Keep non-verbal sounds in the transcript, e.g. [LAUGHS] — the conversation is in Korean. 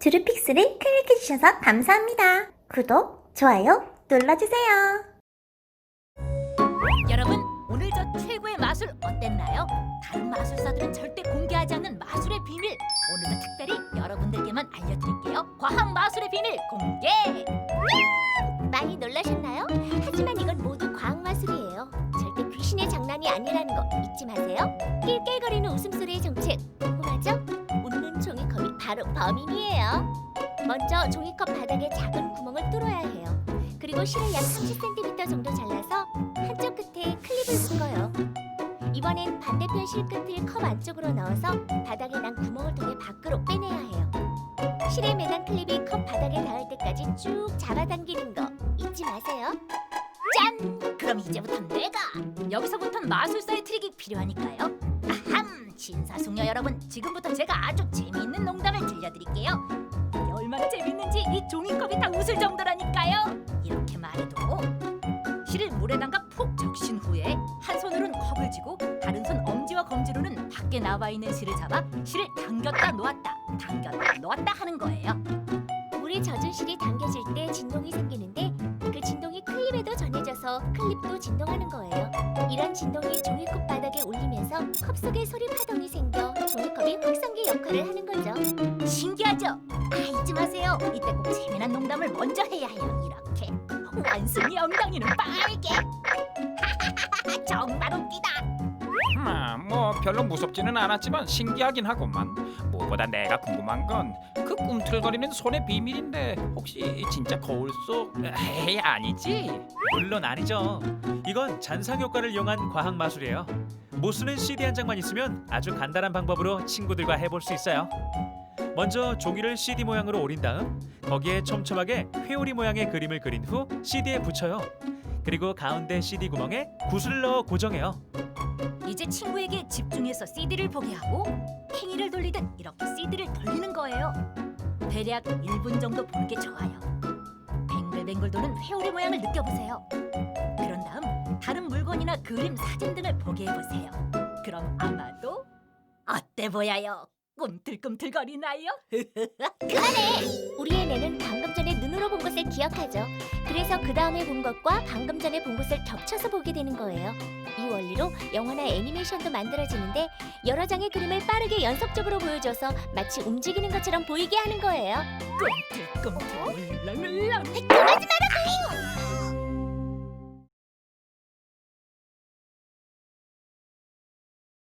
두루픽스를 클릭해주셔서 감사합니다. 구독, 좋아요 눌러주세요. 여러분 오늘 저 최고의 마술 어땠나요? 다른 마술사들은 절대 공개하지 않는 마술의 비밀 오늘도 특별히 여러분들께만 알려드릴게요 과학 마술의 비밀 공개 많이 놀라셨나요? 하지만 이건 모두 과학 마술이에요. 절대 귀신의 장난이 아니라는 거 잊지 마세요. 낄낄거리는 웃음소리의 정체 바로 범인이에요. 먼저 종이컵 바닥에 작은 구멍을 뚫어야 해요. 그리고 실을 약 30cm 정도 잘라서 한쪽 끝에 클립을 묶어요. 이번엔 반대편 실 끝을 컵 안쪽으로 넣어서 바닥에 난 구멍을 통해 밖으로 빼내야 해요. 실에 매단 클립이 컵 바닥에 닿을 때까지 쭉 잡아당기는 거 잊지 마세요. 짠! 그럼 이제부터 내가 여기서부턴 마술사의 트릭이 필요하니까요 아함! 신사숙녀 여러분 지금부터 제가 아주 재미있는 농담을 들려드릴게요. 이게 얼마나 재밌는지 이 종이컵이 다 웃을 정도라니까요. 이렇게 말해도 실을 물에 담가 푹 적신 후에 한 손으로는 컵을 쥐고 다른 손 엄지와 검지로는 밖에 나와 있는 실을 잡아 실을 당겼다 놓았다 당겼다 놓았다 하는 거예요. 물에 젖은 실이 당겨질 때 진동이 생기는데 클립도 진동하는 거예요. 이런 진동이 종이컵 바닥에 울리면서 컵 속에 소리 파동이 생겨 종이컵이 확성기 역할을 하는 거죠. 신기하죠? 아 잊지 마세요. 이때 꼭 재미난 농담을 먼저 해야 해요. 이렇게 완순이 엉덩이는 빨개. [LAUGHS] 정말 별로 무섭지는 않았지만 신기하긴 하구만. 무엇보다 내가 궁금한 건 그 꿈틀거리는 손의 비밀인데 혹시 진짜 거울 속 에이 아니지? 물론 아니죠. 이건 잔상 효과를 이용한 과학 마술이에요. 못 쓰는 CD 한 장만 있으면 아주 간단한 방법으로 친구들과 해볼 수 있어요. 먼저 종이를 CD 모양으로 오린 다음 거기에 촘촘하게 회오리 모양의 그림을 그린 후 CD에 붙여요. 그리고 가운데 CD 구멍에 구슬을 넣어 고정해요. 이제 친구에게 집중해서 CD를 보게 하고 행위를 돌리듯 이렇게 CD를 돌리는 거예요. 대략 1분 정도 보는 게 좋아요. 뱅글뱅글 도는 회오리 모양을 느껴보세요. 그런 다음 다른 물건이나 그림, 사진 등을 보게 해보세요. 그럼 아마도 어때 보여요? 꿈틀꿈틀거리나요? [LAUGHS] 우리의 뇌는 방금 전에 눈으로 본 것을 기억하죠. 그래서 그 다음에 본 것과 방금 전에 본 것을 겹쳐서 보게 되는 거예요. 이 원리로 영화나 애니메이션도 만들어지는데 여러 장의 그림을 빠르게 연속적으로 보여줘서 마치 움직이는 것처럼 보이게 하는 거예요. 꿈틀꿈틀 울렁울렁 그러지 마라,